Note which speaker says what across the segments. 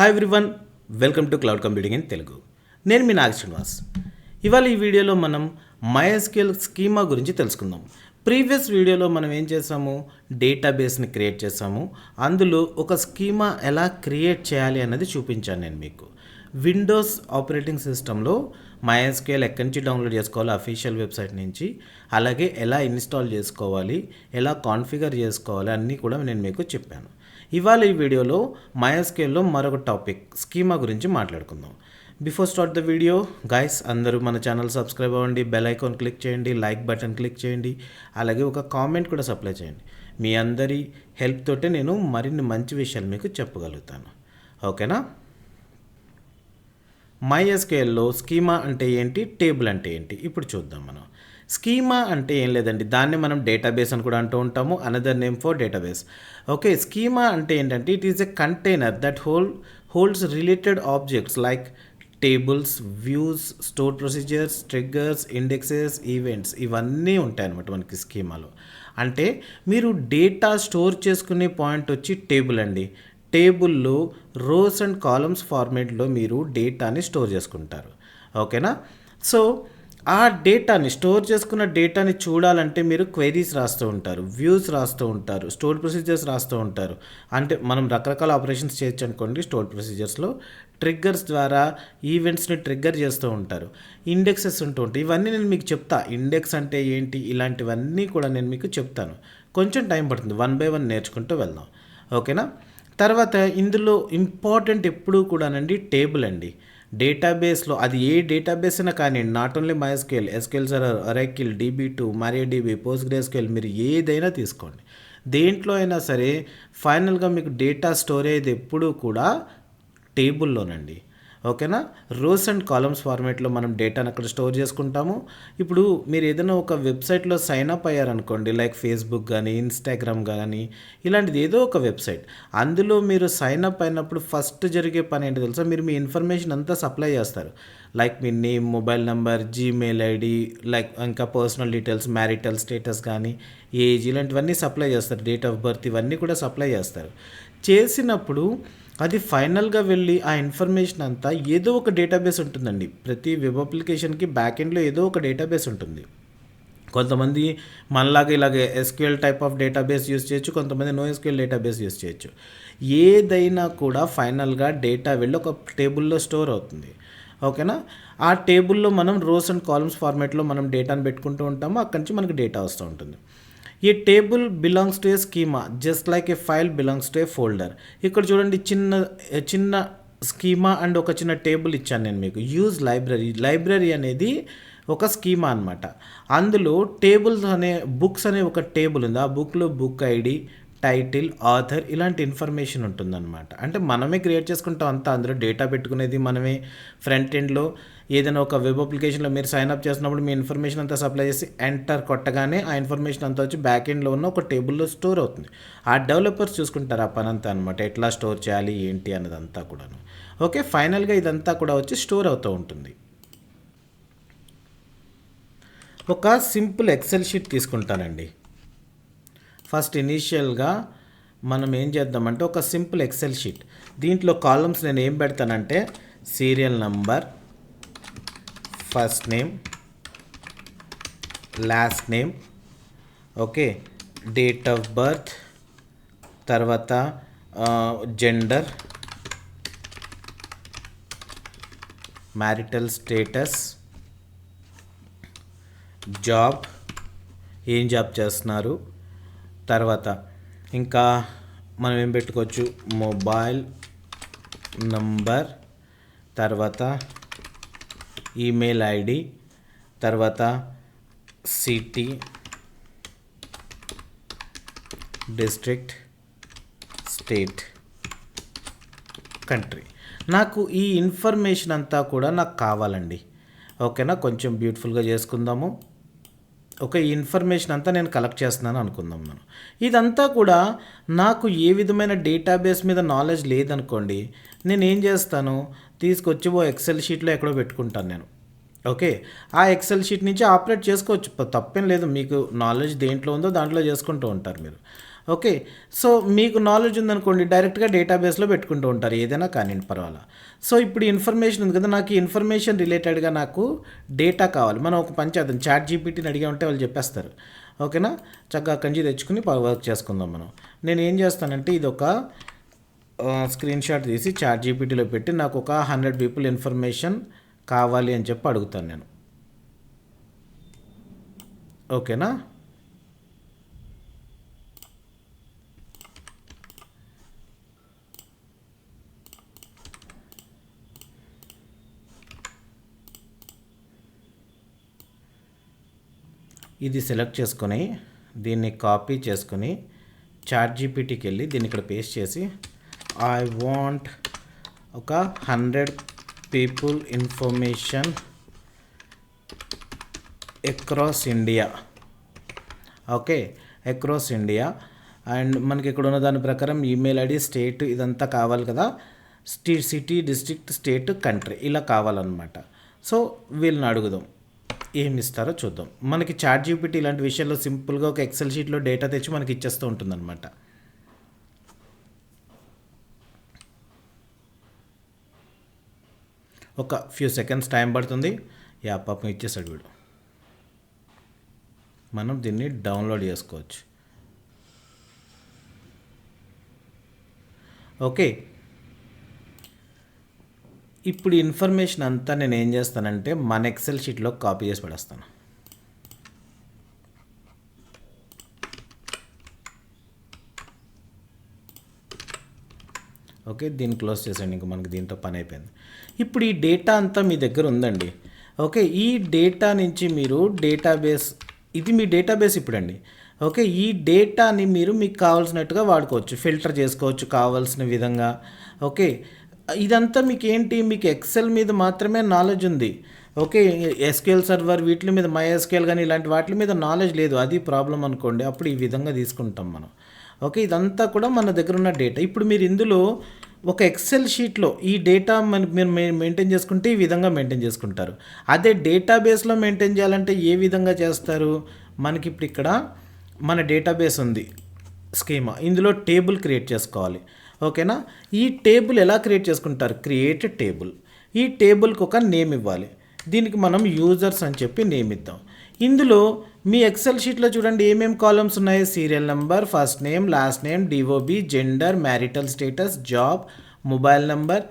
Speaker 1: Hi everyone welcome to cloud computing in Telugu నేను మీ నాగ శ్రీనివాస్. ఇవాళ ఈ వీడియోలో మనం మైఎస్క్యూఎల్ స్కీమా గురించి తెలుసుకుందాం. ప్రీవియస్ వీడియోలో మనం ఏం చేసాము? డేటాబేస్ని క్రియేట్ చేసాము. అందులో ఒక స్కీమా ఎలా క్రియేట్ చేయాలి అన్నది చూపించాను నేను మీకు. విండోస్ ఆపరేటింగ్ సిస్టంలో మైఎస్క్యూఎల్ ఎక్కడి నుంచి డౌన్లోడ్ చేసుకోవాలి అఫీషియల్ వెబ్సైట్ నుంచి అలాగే ఎలా ఇన్స్టాల్ చేసుకోవాలి ఎలా కాన్ఫిగర్ చేసుకోవాలి అన్నీ కూడా నేను మీకు చెప్పాను. ఇవాళ ఈ వీడియోలో మైఎస్కేల్లో మరొక టాపిక్ స్కీమా గురించి మాట్లాడుకుందాం. Before start the video guys అందరూ మన ఛానల్ సబ్స్క్రైబ్ అవ్వండి బెల్ ఐకాన్ క్లిక్ చేయండి లైక్ బటన్ క్లిక్ చేయండి అలాగే ఒక కామెంట్ కూడా సప్లై చేయండి. మీ అందరి హెల్ప్ తోటే నేను మరిన్ని మంచి విషయాలు మీకు చెప్పగలుగుతాను. ఓకేనా? మైఎస్కేఎల్లో స్కీమా అంటే ఏంటి? టేబుల్ అంటే ఏంటి? ఇప్పుడు చూద్దాం మనం. స్కీమా అంటే ఏం లేదండి. దాన్ని మనం డేటాబేస్ అని కూడా అంటూ ఉంటాము. Another name for database okay schema అంటే ఏంటంటే it is a container that hold holds related objects like tables views store procedures triggers indexes events ఇవన్నీ ఉంటాయి అన్నమాట మనకి స్కీమాలో. అంటే మీరు డేటా స్టోర్ చేసుకునే పాయింట్ వచ్చి టేబుల్ అండి. టేబుల్లో రోస్ అండ్ కాలమ్స్ ఫార్మేట్లో మీరు డేటాని స్టోర్ చేసుకుంటారు. ఓకేనా? సో ఆ డేటాని స్టోర్ చేసుకున్న డేటాని చూడాలంటే మీరు క్వైరీస్ రాస్తూ ఉంటారు వ్యూస్ రాస్తూ ఉంటారు స్టోర్ ప్రొసీజర్స్ రాస్తూ ఉంటారు. అంటే మనం రకరకాల ఆపరేషన్స్ చేయొచ్చు అనుకోండి స్టోర్ ప్రొసీజర్స్లో ట్రిగ్గర్స్ ద్వారా ఈవెంట్స్ని ట్రిగ్గర్ చేస్తూ ఉంటారు. ఇండెక్సెస్ ఉంటూ ఉంటాయి. ఇవన్నీ నేను మీకు చెప్తా. ఇండెక్స్ అంటే ఏంటి? ఇలాంటివన్నీ కూడా నేను మీకు చెప్తాను. కొంచెం టైం పడుతుంది. వన్ బై వన్ నేర్చుకుంటూ వెళ్దాం. ఓకేనా? తర్వాత ఇందులో ఇంపార్టెంట్ ఎప్పుడూ కూడానండి టేబుల్ అండి. డేటాబేస్లో అది ఏ డేటాబేస్ అయినా కానీ not only MySQL SQL server Oracle DB two Maria DB PostgreSQL మీరు ఏదైనా తీసుకోండి. దేంట్లో అయినా సరే ఫైనల్గా మీకు డేటా స్టోరేజ్ ఎప్పుడూ కూడా టేబుల్లోనండి. ఓకేనా? రోస్ అండ్ కాలమ్స్ ఫార్మేట్లో మనం డేటాను అక్కడ స్టోర్ చేసుకుంటాము. ఇప్పుడు మీరు ఏదైనా ఒక వెబ్సైట్లో సైన్ అప్ అయ్యారనుకోండి లైక్ ఫేస్బుక్ కానీ ఇన్స్టాగ్రామ్ కానీ ఇలాంటిది ఏదో ఒక వెబ్సైట్. అందులో మీరు సైన్ అప్ అయినప్పుడు ఫస్ట్ జరిగే పని ఏంటి తెలుసా? మీరు మీ ఇన్ఫర్మేషన్ అంతా సప్లై చేస్తారు. లైక్ మీ name mobile number Gmail ID like ఇంకా పర్సనల్ డీటెయిల్స్ మ్యారిటల్ స్టేటస్ కానీ ఏజ్ ఇలాంటివన్నీ సప్లై చేస్తారు. డేట్ ఆఫ్ బర్త్ ఇవన్నీ కూడా సప్లై చేస్తారు. చేసినప్పుడు అది ఫైనల్గా వెళ్ళి ఆ ఇన్ఫర్మేషన్ అంతా ఏదో ఒక డేటాబేస్ ఉంటుందండి. ప్రతి వెబ్ అప్లికేషన్కి బ్యాక్ ఎండ్లో ఏదో ఒక డేటాబేస్ ఉంటుంది. కొంతమంది మనలాగా ఇలాగే SQL type of database use చేయొచ్చు కొంతమంది నో ఎస్క్యూఎల్ డేటాబేస్ యూస్ చేయొచ్చు. ఏదైనా కూడా ఫైనల్గా డేటా వెళ్ళి ఒక టేబుల్లో స్టోర్ అవుతుంది. ఓకేనా? ఆ టేబుల్లో మనం రోస్ అండ్ కాలమ్స్ ఫార్మేట్లో మనం డేటాను పెట్టుకుంటూ ఉంటాము అక్కడి నుంచి మనకి డేటా వస్తూ ఉంటుంది. ఈ table belongs to a schema? Just like a file belongs to a folder. ఇక్కడ చూడండి చిన్న చిన్న స్కీమా అండ్ ఒక చిన్న టేబుల్ ఇచ్చాను నేను మీకు. Use library. లైబ్రరీ అనేది ఒక స్కీమా అనమాట అందులో టేబుల్స్ అనే బుక్స్ అనే ఒక టేబుల్ ఉంది. ఆ బుక్లో బుక్ ఐడి టైటిల్ ఆథర్ ఇలాంటి ఇన్ఫర్మేషన్ ఉంటుందన్నమాట. అంటే మనమే క్రియేట్ చేసుకుంటాం అంతా. అందులో డేటా పెట్టుకునేది మనమే. ఫ్రంట్ ఎండ్లో ఏదైనా ఒక వెబ్ అప్లికేషన్లో మీరు సైన్ అప్ చేసినప్పుడు మీ ఇన్ఫర్మేషన్ అంతా సప్లై చేసి ఎంటర్ కొట్టగానే ఆ ఇన్ఫర్మేషన్ అంతా వచ్చి బ్యాక్ ఎండ్లో ఉన్న ఒక టేబుల్లో స్టోర్ అవుతుంది. ఆ డెవలపర్స్ చూసుకుంటారు ఆ పని అంతా అనమాట ఎట్లా స్టోర్ చేయాలి ఏంటి అన్నదంతా కూడాను. ఓకే ఫైనల్గా ఇదంతా కూడా వచ్చి స్టోర్ అవుతూ ఉంటుంది. ఒక సింపుల్ ఎక్సెల్ షీట్ తీసుకుంటానండి. ఫస్ట్ ఇనీషియల్గా మనం ఏం చేద్దామంటే ఒక సింపుల్ ఎక్సెల్ షీట్ దీంట్లో కాలమ్స్ నేను ఏం పెడతానంటే serial number first name last name okay date of birth తర్వాత జెండర్ మ్యారిటల్ స్టేటస్ జాబ్ ఏం జాబ్ చేస్తున్నారు తర్వాత ఇంకా మనం ఏం పెట్టుకోవచ్చు మొబైల్ నంబర్ తర్వాత ఈమెయిల్ ఐడి తర్వాత సిటీ డిస్ట్రిక్ట్ స్టేట్ కంట్రీ. నాకు ఈ ఇన్ఫర్మేషన్ అంతా కూడా నాకు కావాలండి. ఓకేనా? కొంచెం బ్యూటిఫుల్గా చేసుకుందాము. ఒక ఇన్ఫర్మేషన్ అంతా నేను కలెక్ట్ చేస్తున్నాను అనుకుందాం మనం. ఇదంతా కూడా నాకు ఏ విధమైన డేటాబేస్ మీద నాలెడ్జ్ లేదనుకోండి నేను ఏం చేస్తాను? తీసుకొచ్చి ఓ ఎక్సెల్ షీట్లో ఎక్కడో పెట్టుకుంటాను నేను. ఓకే ఆ ఎక్సెల్ షీట్ నుంచి ఆపరేట్ చేసుకోవచ్చు. తప్పేం లేదు మీకు నాలెడ్జ్ దేంట్లో ఉందో దాంట్లో చేసుకుంటూ ఉంటారు మీరు. ఓకే. సో మీకు నాలెడ్జ్ ఉందనుకోండి డైరెక్ట్గా డేటాబేస్లో పెట్టుకుంటూ ఉంటారు. ఏదైనా కానీ పర్వాలా. సో ఇప్పుడు ఇన్ఫర్మేషన్ ఉంది కదా నాకు ఇన్ఫర్మేషన్ రిలేటెడ్గా నాకు డేటా కావాలి. మనం ఒక పని చేద్దాం. చాట్ జీపీటీని అడిగా ఉంటే వాళ్ళు చెప్పేస్తారు. ఓకేనా? చక్కగా కంచి తెచ్చుకుని వర్క్ చేసుకుందాం మనం. నేను ఏం చేస్తానంటే ఇది ఒక స్క్రీన్ షాట్ తీసి చాట్ జీపీటీలో పెట్టి నాకు ఒక హండ్రెడ్ పీపుల్ ఇన్ఫర్మేషన్ కావాలి అని చెప్పి అడుగుతాను నేను. ఓకేనా? ఇది సెలెక్ట్ చేసుకొని దీన్ని కాపీ చేసుకొని చాట్ జీపీటీకి వెళ్ళి దీన్ని ఇక్కడ పేస్ట్ చేసి ఐ వాంట్ ఒక hundred people information across India okay across India and మనకి ఇక్కడ ఉన్న దాని ప్రకారం ఈమెయిల్ ఐడి స్టేట్ ఇదంతా కావాలి కదా. స్టీ సిటీ డిస్ట్రిక్ట్ స్టేట్ కంట్రీ ఇలా కావాలన్నమాట. సో వీళ్ళని అడుగుదాం. ఏమి ఇస్తారో చూద్దాం. మనకి చాట్ జీపీటీ ఇలాంటి విషయాల్లో సింపుల్గా ఒక ఎక్సెల్ షీట్లో డేటా తెచ్చి మనకి ఇచ్చేస్తూ ఉంటుందన్నమాట. ఒక ఫ్యూ సెకండ్స్ టైం పడుతుంది. యా పాపం ఇచ్చేసాడు వీడు. మనం దీన్ని డౌన్లోడ్ చేసుకోవచ్చు. ఓకే ఇప్పుడు ఇన్ఫర్మేషన్ అంతా నేను ఏం చేస్తానంటే మన ఎక్సెల్ షీట్లో కాపీ చేసి పడేస్తాను. ఓకే దీన్ని క్లోజ్ చేసేయండి ఇంక మనకి దీంతో పని అయిపోయింది. ఇప్పుడు ఈ డేటా అంతా మీ దగ్గర ఉందండి. ఓకే ఈ డేటా నుంచి మీరు డేటాబేస్ ఇది మీ డేటాబేస్ ఇప్పుడండి. ఓకే ఈ డేటాని మీరు మీకు కావాల్సినట్టుగా వాడుకోవచ్చు. ఫిల్టర్ చేసుకోవచ్చు కావాల్సిన విధంగా. ఓకే ఇదంతా మీకు ఏంటి మీకు ఎక్సెల్ మీద మాత్రమే నాలెడ్జ్ ఉంది. ఓకే ఎస్క్యూఎల్ సర్వర్ వీటి మీద మై ఎస్క్యూఎల్ కానీ ఇలాంటి వాటి మీద నాలెడ్జ్ లేదు. అది ప్రాబ్లం అనుకోండి. అప్పుడు ఈ విధంగా తీసుకుంటాం మనం. ఓకే ఇదంతా కూడా మన దగ్గర ఉన్న డేటా ఇప్పుడు మీరు ఇందులో ఒక ఎక్సెల్ షీట్లో ఈ డేటా మీరు మెయింటైన్ చేసుకుంటే ఈ విధంగా మెయింటైన్ చేసుకుంటారు. అదే డేటాబేస్లో మెయింటైన్ చేయాలంటే ఏ విధంగా చేస్తారు? మనకి ఇప్పుడు ఇక్కడ మన డేటాబేస్ ఉంది. స్కీమా ఇందులో టేబుల్ క్రియేట్ చేసుకోవాలి. ఓకేనా? ఈ టేబుల్ ఎలా క్రియేట్ చేసుకుంటారు? Create table. ఈ టేబుల్కి ఒక నేమ్ ఇవ్వాలి. దీనికి మనం యూజర్స్ అని చెప్పి నేమ్ ఇద్దాం. ఇందులో మీ ఎక్సెల్ షీట్లో చూడండి ఏమేమి కాలమ్స్ ఉన్నాయి? Serial number first name last name DOB gender marital status job mobile number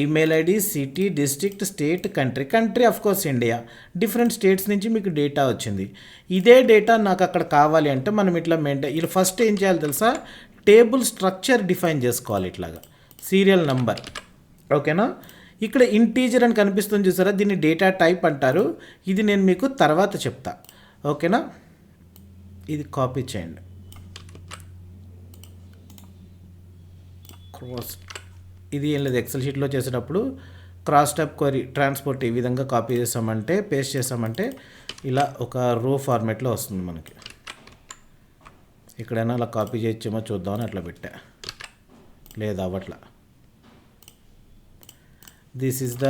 Speaker 1: email ID city district state country country of course India different states నుంచి మీకు డేటా వచ్చింది. ఇదే డేటా నాకు అక్కడ కావాలి అంటే మనం ఇట్లా మెయింటైన్ ఇలా ఫస్ట్ ఏం చేయాలి తెలుసా? టేబుల్ స్ట్రక్చర్ డిఫైన్ చేసుకోవాలి ఇట్లాగా. Serial number. ఓకేనా? ఇక్కడ ఇంటీజర్ అని కనిపిస్తుంది చూసారా? దీన్ని డేటా టైప్ అంటారు. ఇది నేను మీకు తర్వాత చెప్తా. ఓకేనా? ఇది కాపీ చేయండి. క్రాస్ ఇది ఏం లేదు ఎక్సెల్ షీట్లో చేసేటప్పుడు క్రాస్ టైప్ క్వరీ ట్రాన్స్పోర్ట్ ఈ విధంగా కాపీ చేసామంటే పేస్ట్ చేసామంటే ఇలా ఒక రో ఫార్మేట్లో వస్తుంది మనకి. ఎక్కడైనా అలా కాపీ చేయొచ్చేమో చూద్దామని అట్లా పెట్టా. లేదు అవ్వట్లా. This is the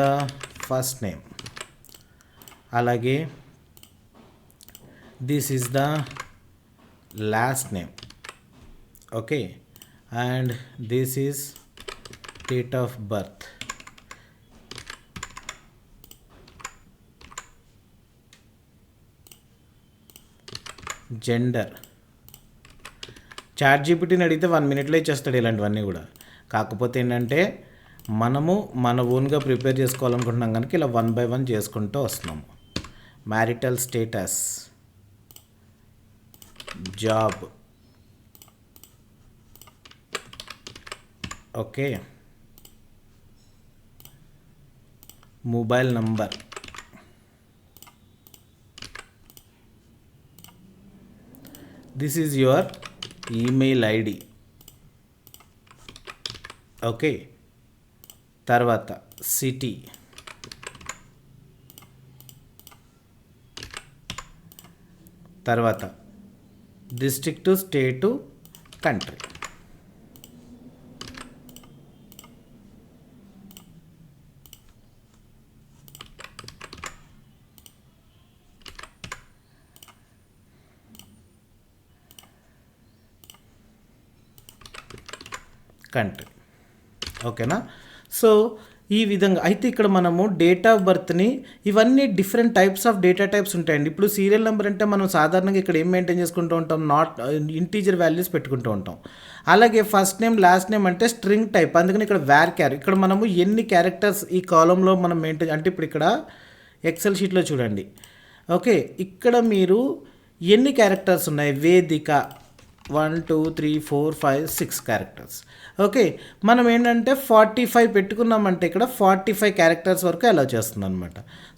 Speaker 1: first name అలాగే this is the last name okay and this is date of birth gender chat జీపీటీని అడిగితే వన్ మినిట్లో ఇచ్చేస్తాడు ఇలాంటివన్నీ కూడా. కాకపోతే ఏంటంటే మనము మన ఓన్గా ప్రిపేర్ చేసుకోవాలనుకుంటున్నాం కనుక ఇలా వన్ బై వన్ చేసుకుంటూ వస్తున్నాము. Marital status job. Okay. Mobile number. This is your email ID. Okay. తర్వాత సిటీ. తర్వాత డిస్ట్రిక్టు స్టేటు కంట్రీ. కంట్రీ ఓకేనా? సో ఈ విధంగా అయితే ఇక్కడ మనము డేట్ ఆఫ్ బర్త్ని ఇవన్నీ different types of data types ఉంటాయండి. ఇప్పుడు సీరియల్ నెంబర్ అంటే మనం సాధారణంగా ఇక్కడ ఏం మెయింటైన్ చేసుకుంటూ ఉంటాం? నాట్ ఇంటీజర్ వాల్యూస్ పెట్టుకుంటూ ఉంటాం. అలాగే ఫస్ట్ నేమ్ లాస్ట్ నేమ్ అంటే స్ట్రింగ్ టైప్. అందుకని ఇక్కడ వ్యార్ క్యార్ ఇక్కడ మనము ఎన్ని క్యారెక్టర్స్ ఈ కాలంలో మనం మెయింటైన్ అంటే ఇప్పుడు ఇక్కడ ఎక్సెల్ షీట్లో చూడండి. ఓకే ఇక్కడ మీరు ఎన్ని క్యారెక్టర్స్ ఉన్నాయి? Vedika one two three four five six characters. Okay మనం ఏంటంటే ఫార్టీ ఫైవ్ పెట్టుకున్నామంటే ఇక్కడ ఫార్టీ ఫైవ్ క్యారెక్టర్స్ వరకు అలా చేస్తుంది అనమాట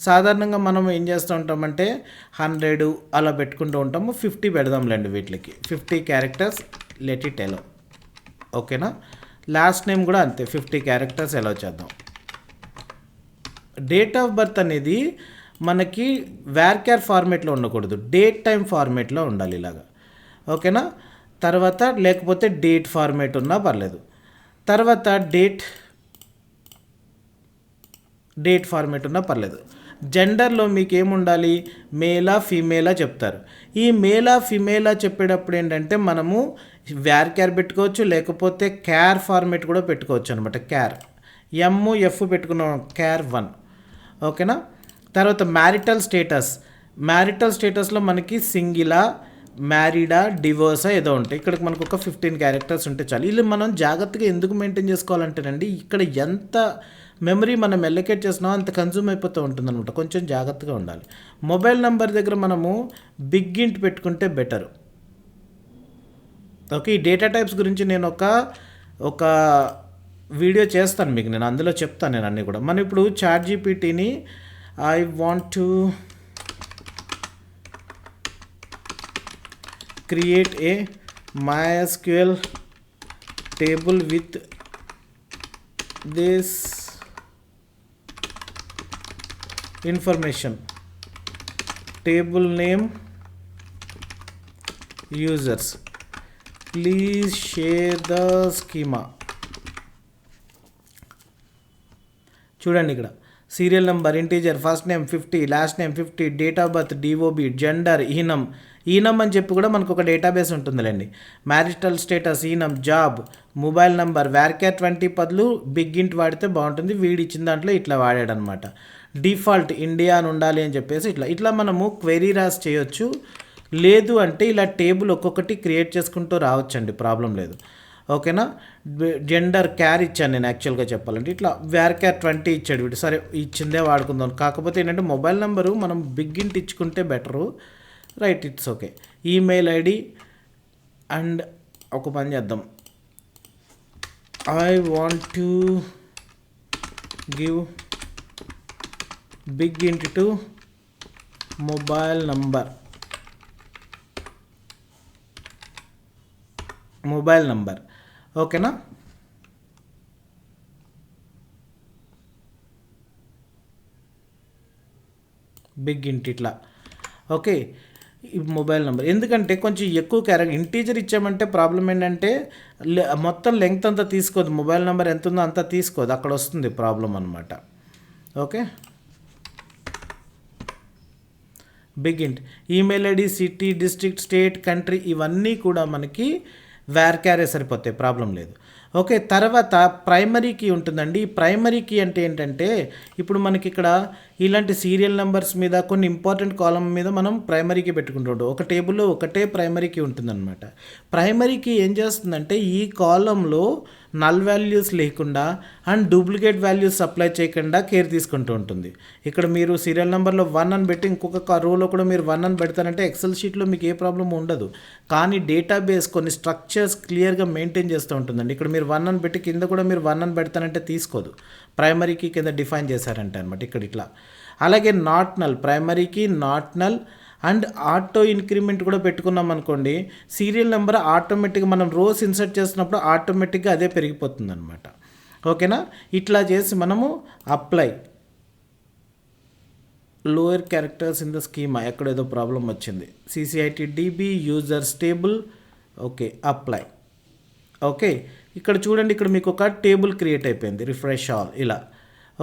Speaker 1: సాధారణంగా మనం ఏం చేస్తూ ఉంటామంటే హండ్రెడ్ అలా పెట్టుకుంటూ ఉంటాము ఫిఫ్టీ పెడదాంలేండి వీటికి. ఫిఫ్టీ క్యారెక్టర్స్ లెట్ ఇట్ ఎలో ఓకేనా? లాస్ట్ నేమ్ కూడా అంతే ఫిఫ్టీ క్యారెక్టర్స్ ఎలా చేద్దాం. డేట్ ఆఫ్ బర్త్ అనేది మనకి వ్యార్క్యార్ ఫార్మేట్లో ఉండకూడదు. డేట్ టైం ఫార్మేట్లో ఉండాలి ఇలాగా. ఓకేనా? తర్వాత లేకపోతే డేట్ ఫార్మేట్ ఉన్నా పర్లేదు. తర్వాత డేట్ డేట్ ఫార్మేట్ ఉన్నా పర్లేదు. జెండర్లో మీకు ఏముండాలి మేలా ఫీమేలా చెప్తారు. ఈ మేలా ఫీమేలా చెప్పేటప్పుడు ఏంటంటే మనము వ్యార్ క్యార్ పెట్టుకోవచ్చు లేకపోతే క్యార్ ఫార్మేట్ కూడా పెట్టుకోవచ్చు అనమాట క్యార్. ఎమ్ ఎఫ్ పెట్టుకున్నాం క్యార్ వన్. ఓకేనా? తర్వాత మ్యారిటల్ స్టేటస్. మ్యారిటల్ స్టేటస్లో మనకి సింగిలా మ్యారీడా డివోర్సా ఏదో ఉంటాయి. ఇక్కడ మనకు ఒక ఫిఫ్టీన్ క్యారెక్టర్స్ ఉంటే చాలు. వీళ్ళు మనం జాగ్రత్తగా ఎందుకు మెయింటైన్ చేసుకోవాలంటేనండి ఇక్కడ ఎంత మెమరీ మనం ఎల్లకేట్ చేసినా అంత కన్జ్యూమ్ అయిపోతూ ఉంటుంది అనమాట కొంచెం జాగ్రత్తగా ఉండాలి. మొబైల్ నెంబర్ దగ్గర మనము బిగ్ ఇంట్ పెట్టుకుంటే బెటర్ ఓకే ఈ డేటా టైప్స్ గురించి నేను ఒక ఒక వీడియో చేస్తాను మీకు. నేను అందులో చెప్తాను నేను అన్నీ కూడా. మనం ఇప్పుడు చాట్ జీపీటీని I want to create a MySQL table with this information table name users please share the schema చూడండి ఇక్కడ serial number integer first name fifty last name fifty date of birth DOB gender enum enum అని చెప్పి కూడా మనకు ఒక database ఉంటుందిలేండి. Marital status enum job mobile number వ్యార్కే twenty పదులు big int వాడితే బాగుంటుంది వీడి ఇచ్చిన దాంట్లో ఇట్లా వాడాడనమాట. డిఫాల్ట్ ఇండియా అని ఉండాలి అని చెప్పేసి ఇట్లా ఇట్లా మనము క్వెరీ రాస్ చేయొచ్చు. లేదు అంటే ఇలా టేబుల్ ఒక్కొక్కటి క్రియేట్ చేసుకుంటూ రావచ్చండి ప్రాబ్లం లేదు. ఓకేనా? జెండర్ క్యార్ ఇచ్చాను నేను యాక్చువల్గా చెప్పాలంటే. ఇట్లా వ్యార్ క్యార్ ట్వంటీ ఇచ్చాడు వీడు. సరే ఇచ్చిందే వాడుకుందాం. కాకపోతే ఏంటంటే మొబైల్ నెంబరు మనం బిగ్ ఇంట్ ఇచ్చుకుంటే better right it's okay. Email ID and ఒక పని చేద్దాం. I want to give big int to mobile number. Mobile number. ఓకేనా? బిగ్ ఇంట్ ఇట్లా. ఓకే. Mobile number. ఎందుకంటే కొంచెం ఎక్కువ క్యారెక్టర్ ఇంటీజర్ ఇచ్చామంటే ప్రాబ్లం ఏంటంటే లె- మొత్తం లెంగ్త్ అంతా తీసుకోదు. మొబైల్ నెంబర్ ఎంత ఉందో అంతా తీసుకోదు. అక్కడ వస్తుంది ప్రాబ్లం అనమాట okay? Big int email ID city district state country ఇవన్నీ కూడా మనకి వేర్ క్యారే సరిపోతాయి. ప్రాబ్లం లేదు. ఓకే తర్వాత ప్రైమరీ కీ ఉంటుందండి. ఈ ప్రైమరీ కీ అంటే ఏంటంటే ఇప్పుడు మనకి ఇక్కడ ఇలాంటి సీరియల్ నెంబర్స్ మీద కొన్ని ఇంపార్టెంట్ కాలం మీద మనం ప్రైమరీ కీ పెట్టుకుంటాడు ఒక టేబుల్లో ఒకటే ప్రైమరీ కీ ఉంటుందన్నమాట. ప్రైమరీ కీ ఏం చేస్తుందంటే ఈ కాలంలో నల్ వాల్యూస్ లేకుండా అండ్ డూప్లికేట్ వాల్యూస్ సప్లై చేయకుండా కేర్ తీసుకుంటూ ఉంటుంది. ఇక్కడ మీరు సీరియల్ నెంబర్లో వన్ అని పెట్టి ఇంకొక రోలో కూడా మీరు వన్ అని పెడతారంటే ఎక్సెల్ షీట్లో మీకు ఏ ప్రాబ్లం ఉండదు. కానీ డేటాబేస్ కొన్ని స్ట్రక్చర్స్ క్లియర్గా మెయింటైన్ చేస్తూ ఉంటుందండి. ఇక్కడ మీరు వన్ అని పెట్టి కింద కూడా మీరు వన్ అని పెడతానంటే తీసుకోదు. ప్రైమరీకి కింద డిఫైన్ చేశారంటే అనమాట ఇక్కడ ఇట్లా. అలాగే not null ప్రైమరీకి not null and auto increment కూడా పెట్టుకున్నాం అనుకోండి సీరియల్ నెంబర్ ఆటోమేటిక్గా మనం రోస్ ఇన్సర్ట్ చేసినప్పుడు ఆటోమేటిక్గా అదే పెరిగిపోతుంది అనమాట ఓకేనా? ఇట్లా చేసి మనము apply. Lower characters in the schema? ఎక్కడ ఏదో ప్రాబ్లం వచ్చింది. CCIT DB user stable. Okay apply. Okay ఇక్కడ చూడండి ఇక్కడ మీకు ఒక టేబుల్ క్రియేట్ అయిపోయింది. రిఫ్రెష్ ఆల్ ఇలా.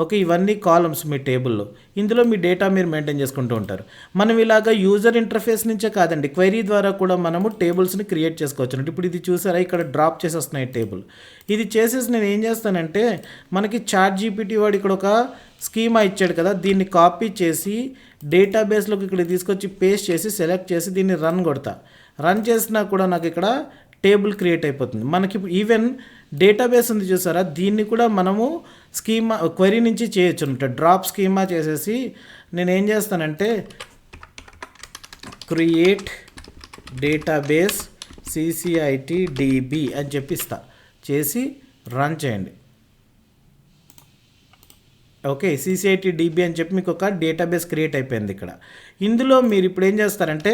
Speaker 1: ఓకే ఇవన్నీ కాలమ్స్ మీ టేబుల్లో. ఇందులో మీ డేటా మీరు మెయింటైన్ చేసుకుంటూ ఉంటారు. మనం ఇలాగ యూజర్ ఇంటర్ఫేస్ నుంచే కాదండి క్వైరీ ద్వారా కూడా మనము టేబుల్స్ని క్రియేట్ చేసుకోవచ్చు. ఇప్పుడు ఇది చూసారా ఇక్కడ డ్రాప్ చేసేస్తున్నాయి టేబుల్. ఇది చేసేసి నేను ఏం చేస్తానంటే మనకి చాట్ జీపీటీ వాడు ఇక్కడ ఒక స్కీమా ఇచ్చాడు కదా దీన్ని కాపీ చేసి డేటాబేస్లోకి ఇక్కడ తీసుకొచ్చి పేస్ట్ చేసి సెలెక్ట్ చేసి దీన్ని రన్ కొడతా. రన్ చేసినా కూడా నాకు ఇక్కడ టేబుల్ క్రియేట్ అయిపోతుంది. మనకి ఈవెన్ డేటాబేస్ ఉంది చూసారా దీన్ని కూడా మనము స్కీమా క్వరీ నుంచి చేయొచ్చు అనమాట. డ్రాప్ స్కీమా చేసేసి నేను ఏం చేస్తానంటే క్రియేట్ డేటాబేస్ సిసిఐటి డిబి అని చెప్పిస్తా చేసి రన్ చేయండి. ఓకే సిసిఐటి డిబి అని చెప్పి మీకు ఒక డేటాబేస్ క్రియేట్ అయిపోయింది ఇక్కడ. ఇందులో మీరు ఇప్పుడు ఏం చేస్తారంటే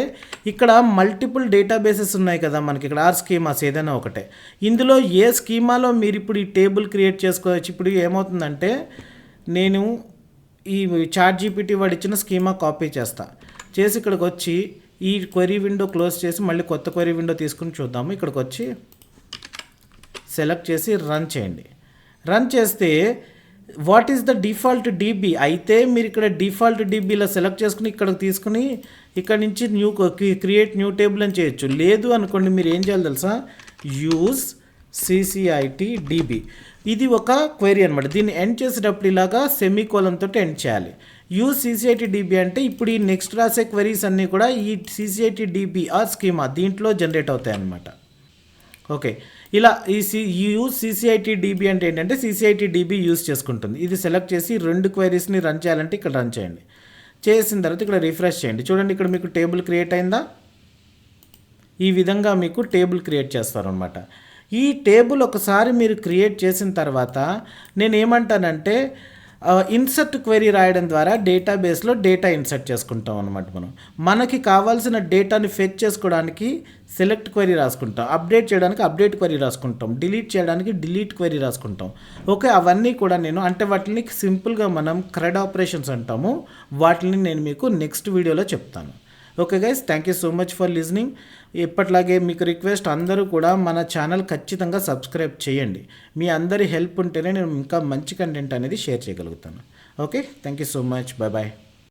Speaker 1: ఇక్కడ మల్టిపుల్ డేటాబేసెస్ ఉన్నాయి కదా మనకి ఇక్కడ ఆర్ స్కీమాస్ ఏదైనా ఒకటే. ఇందులో ఏ స్కీమాలో మీరు ఇప్పుడు ఈ టేబుల్ క్రియేట్ చేసుకోవచ్చు? ఇప్పుడు ఏమవుతుందంటే నేను ఈ చాట్ జీపీటీ వాడు ఇచ్చిన స్కీమా కాపీ చేస్తా. చేసి ఇక్కడికి వచ్చి ఈ క్వరీ విండో క్లోజ్ చేసి మళ్ళీ కొత్త క్వరీ విండో తీసుకుని చూద్దాము. ఇక్కడికి వచ్చి సెలెక్ట్ చేసి రన్ చేయండి. రన్ చేస్తే what is the default DB అయితే మీరు ఇక్కడ డిఫాల్ట్ డీబీలో సెలెక్ట్ చేసుకుని ఇక్కడ తీసుకుని ఇక్కడ నుంచి న్యూ క్రియేట్ న్యూ టేబుల్ అని చేయొచ్చు. లేదు అనుకోండి మీరు ఏం చేయాలి తెలుసా? యూజ్ సిసిఐటి డిబి ఇది ఒక క్వైరీ అనమాట దీన్ని ఎండ్ చేసేటప్పుడు ఇలాగా సెమీ తోటి ఎండ్ చేయాలి. యూజ్ సిసిఐటి డీబీ అంటే ఇప్పుడు ఈ నెక్స్ట్ రాసే క్వైరీస్ అన్నీ కూడా ఈ సిసిఐటి డీబీ ఆ స్కీమా దీంట్లో జనరేట్ అవుతాయి అన్నమాట ఓకే ఇలా ఈ సి యూజ్ సిసిఐటి డిబి అంటే ఏంటంటే సిసిఐటి డిబి యూజ్ చేసుకుంటుంది. ఇది సెలెక్ట్ చేసి రెండు క్వైరీస్ని రన్ చేయాలంటే ఇక్కడ రన్ చేయండి. చేసిన తర్వాత ఇక్కడ రిఫ్రెష్ చేయండి. చూడండి ఇక్కడ మీకు టేబుల్ క్రియేట్ అయిందా? ఈ విధంగా మీకు టేబుల్ క్రియేట్ చేస్తారనమాట ఈ టేబుల్ ఒకసారి మీరు క్రియేట్ చేసిన తర్వాత నేను ఏమంటానంటే ఇన్సర్ట్ క్వెరీ రాయడం ద్వారా డేటాబేస్లో డేటా ఇన్సర్ట్ చేసుకుంటాం అనమాట మనం. మనకి కావాల్సిన డేటాని ఫెచ్ చేసుకోవడానికి సెలెక్ట్ క్వెరీ రాసుకుంటాం. అప్డేట్ చేయడానికి అప్డేట్ క్వెరీ రాసుకుంటాం. డిలీట్ చేయడానికి డిలీట్ క్వెరీ రాసుకుంటాం. ఓకే అవన్నీ కూడా నేను అంటే వాటిని సింపుల్గా మనం క్రెడ్ ఆపరేషన్స్ అంటాము. వాటిని నేను మీకు నెక్స్ట్ వీడియోలో చెప్తాను. Okay guys thank you so much for listening ఎప్పట్లాగే మీకు రిక్వెస్ట్ అందరూ కూడా మన ఛానల్ ఖచ్చితంగా సబ్స్క్రైబ్ చేయండి. మీ అందరి హెల్ప్ ఉంటేనే నేను ఇంకా మంచి కంటెంట్ అనేది షేర్ చేయగలుగుతాను. Okay thank you so much bye bye